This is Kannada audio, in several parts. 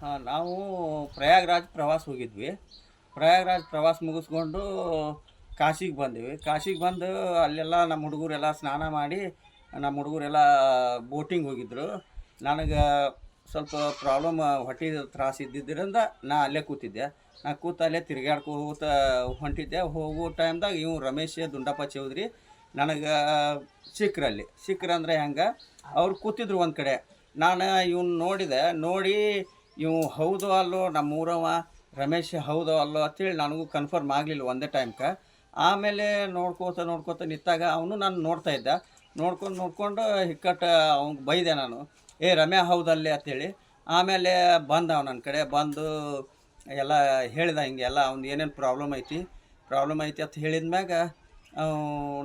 ಹಾಂ, ನಾವು ಪ್ರಯಾಗ್ರಾಜ್ ಪ್ರವಾಸ ಹೋಗಿದ್ವಿ. ಪ್ರಯಾಗ್ರಾಜ್ ಪ್ರವಾಸ ಮುಗಿಸ್ಕೊಂಡು ಕಾಶಿಗೆ ಬಂದಿವಿ. ಕಾಶಿಗೆ ಬಂದು ಅಲ್ಲೆಲ್ಲ ನಮ್ಮ ಹುಡುಗರೆಲ್ಲ ಸ್ನಾನ ಮಾಡಿ, ನಮ್ಮ ಹುಡುಗರೆಲ್ಲ ಬೋಟಿಂಗ್ ಹೋಗಿದ್ರು. ನನಗೆ ಸ್ವಲ್ಪ ಪ್ರಾಬ್ಲಮ್ ಹೊಟ್ಟೆ ತ್ರಾಸ ಇದ್ದಿದ್ದರಿಂದ ನಾ ಅಲ್ಲೇ ಕೂತಿದ್ದೆ. ನಾ ಕೂತ ಅಲ್ಲೇ ತಿರುಗಾಡ್ಕೋತ ಹೊಂಟಿದ್ದೆ. ಹೋಗೋ ಟೈಮ್ದಾಗ ಇವು ರಮೇಶ್ ದುಂಡಪ್ಪ ಚೌಧರಿ ನನಗೆ ಸಿಕ್ರಲ್ಲಿ ಸಿಕ್ರಂದ್ರೆ ಹೆಂಗೆ? ಅವ್ರು ಕೂತಿದ್ರು ಒಂದು ಕಡೆ. ನಾನು ಇವ್ನ ನೋಡಿದೆ. ನೋಡಿ ಇವು ಹೌದು ಅಲ್ಲೋ ನಮ್ಮೂರವ, ರಮೇಶ್ ಹೌದು ಅಲ್ಲೋ ಅಂತೇಳಿ ನನಗೂ ಕನ್ಫರ್ಮ್ ಆಗಲಿಲ್ಲ ಒಂದೇ ಟೈಮ್ಗೆ ಆಮೇಲೆ ನೋಡ್ಕೋತ ನೋಡ್ಕೋತ ನಿಂತಾಗ ಅವನು ನಾನು ನೋಡ್ತಾ ಇದ್ದ. ನೋಡ್ಕೊಂಡು ನೋಡ್ಕೊಂಡು ಹಿಕ್ಕಟ್ಟು ಅವ್ನಿಗೆ ಬೈದೆ ನಾನು. ಏ ರಮ್ಯಾ ಹೌದಲ್ಲೇ? ಅಂತೇಳಿ. ಆಮೇಲೆ ಬಂದ ಅವ ನನ್ನ ಕಡೆ, ಬಂದು ಎಲ್ಲ ಹೇಳಿದ ಹಿಂಗೆ ಎಲ್ಲ ಅವ್ನು ಏನೇನು ಪ್ರಾಬ್ಲಮ್ ಐತಿ? ಪ್ರಾಬ್ಲಮ್ ಐತಿ ಅಂತ ಹೇಳಿದ ಮ್ಯಾಗ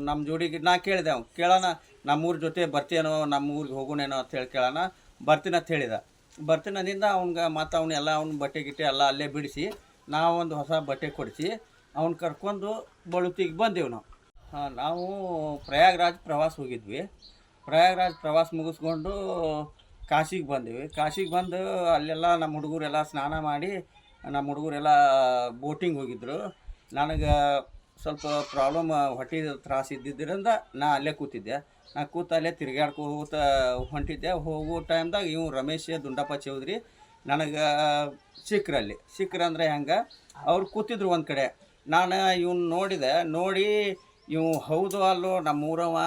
ನಮ್ಮ ಜೋಡಿಗೆ, ನಾ ಕೇಳಿದೆ ಅವ್ನು, ಕೇಳೋಣ, ನಮ್ಮೂರ ಜೊತೆ ಬರ್ತೀನೋ ನಮ್ಮ ಊರಿಗೆ ಹೋಗೋಣೇನೋ ಅಂತ ಹೇಳಿ ಕೇಳೋಣ, ಬರ್ತೀನಿ ಅಂತ ಹೇಳಿದ. ಬರ್ತೀನಿ ಅಂದಿಂದ ಅವ್ನಿಗೆ ಮತ್ತು ಅವ್ನ ಎಲ್ಲ ಅವ್ನ ಬಟ್ಟೆ ಗಿಟ್ಟೆ ಎಲ್ಲ ಅಲ್ಲೇ ಬಿಡಿಸಿ ನಾವೊಂದು ಹೊಸ ಬಟ್ಟೆ ಕೊಡಿಸಿ ಅವ್ನು ಕರ್ಕೊಂಡು ಬಳುತಿಗೆ ಬಂದೆವು ನಾವು. ಹಾಂ, ನಾವು ಪ್ರಯಾಗ್ರಾಜ್ ಪ್ರವಾಸ ಹೋಗಿದ್ವಿ. ಪ್ರಯಾಗ್ರಾಜ್ ಪ್ರವಾಸ ಮುಗಿಸ್ಕೊಂಡು ಕಾಶಿಗೆ ಬಂದ್ವಿ. ಕಾಶಿಗೆ ಬಂದು ಅಲ್ಲೆಲ್ಲ ನಮ್ಮ ಹುಡುಗರೆಲ್ಲ ಸ್ನಾನ ಮಾಡಿ ನಮ್ಮ ಹುಡುಗರೆಲ್ಲ ಬೋಟಿಂಗ್ ಹೋಗಿದ್ರು. ನನಗೆ ಸ್ವಲ್ಪ ಪ್ರಾಬ್ಲಮ್ ಹೊಟ್ಟೆ ತ್ರಾಸ ಇದ್ದಿದ್ದರಿಂದ ನಾ ಅಲ್ಲೇ ಕೂತಿದ್ದೆ. ನಾ ಕೂತ ಅಲ್ಲೇ ತಿರ್ಗಾಡ್ಕೋತ ಹೊಂಟಿದ್ದೆ. ಹೋಗೋ ಟೈಮ್ದಾಗ ಇವು ರಮೇಶ್ ದುಂಡಪ್ಪ ಚೌಧರಿ ನನಗೆ ಸಿಕ್ರಲ್ಲಿ ಸಿಕ್ರಂದ್ರೆ ಹೆಂಗೆ? ಅವ್ರು ಕೂತಿದ್ರು ಒಂದು ಕಡೆ. ನಾನು ಇವ್ನ ನೋಡಿದೆ. ನೋಡಿ ಇವು ಹೌದು ಅಲ್ಲೋ ನಮ್ಮೂರವ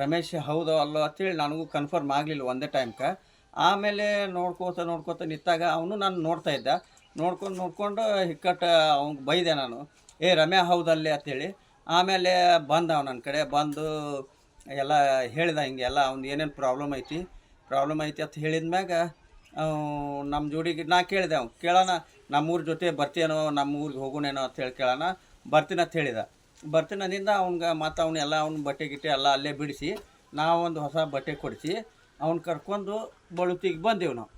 ರಮೇಶ್ ಹೌದು ಅಲ್ಲೋ ಅಂತೇಳಿ ನನಗೂ ಕನ್ಫರ್ಮ್ ಆಗಲಿಲ್ಲ ಒಂದೇ ಟೈಮ್ಗೆ ಆಮೇಲೆ ನೋಡ್ಕೋತ ನೋಡ್ಕೋತ ನಿಂತಾಗ ಅವನು ನಾನು ನೋಡ್ತಾ ಇದ್ದ. ನೋಡ್ಕೊಂಡು ನೋಡ್ಕೊಂಡು ಹಿಕ್ಕಟ್ಟು ಅವ್ನಿಗೆ ಬೈದೆ ನಾನು. ಏ ರಮ್ಯಾ, ಹೌದಲ್ಲಿ? ಅಂತೇಳಿ. ಆಮೇಲೆ ಬಂದ ನನ್ನ ಕಡೆ, ಬಂದು ಎಲ್ಲ ಹೇಳಿದ ಹಿಂಗೆ ಎಲ್ಲ ಅವ್ನು ಏನೇನು ಪ್ರಾಬ್ಲಮ್ ಐತಿ? ಪ್ರಾಬ್ಲಮ್ ಐತಿ ಅಂತ ಹೇಳಿದ ಮ್ಯಾಗ ನಮ್ಮ ಜೋಡಿಗೆ, ನಾ ಕೇಳಿದೆ ಅವ್ನು, ಕೇಳೋಣ ನಮ್ಮ ಊರ ಜೊತೆ ಬರ್ತೇನೋ ನಮ್ಮ ಊರಿಗೆ ಹೋಗೋಣೇನೋ ಅಂತ ಹೇಳಿ ಕೇಳೋಣ, ಬರ್ತೀನಿ ಅಂತ ಹೇಳಿದ. ಬರ್ತೀನಿ ಅಂದಿಂದ ಅವ್ನಿಗೆ ಮತ್ತು ಅವನ್ನೆಲ್ಲ ಅವ್ನ ಬಟ್ಟೆ ಗಿಟ್ಟೆ ಎಲ್ಲ ಅಲ್ಲೇ ಬಿಡಿಸಿ, ನಾವೊಂದು ಹೊಸ ಬಟ್ಟೆ ಕೊಡಿಸಿ, ಅವ್ನು ಕರ್ಕೊಂಡು ಬಳುತಿಗೆ ಬಂದೆವು ನಾವು.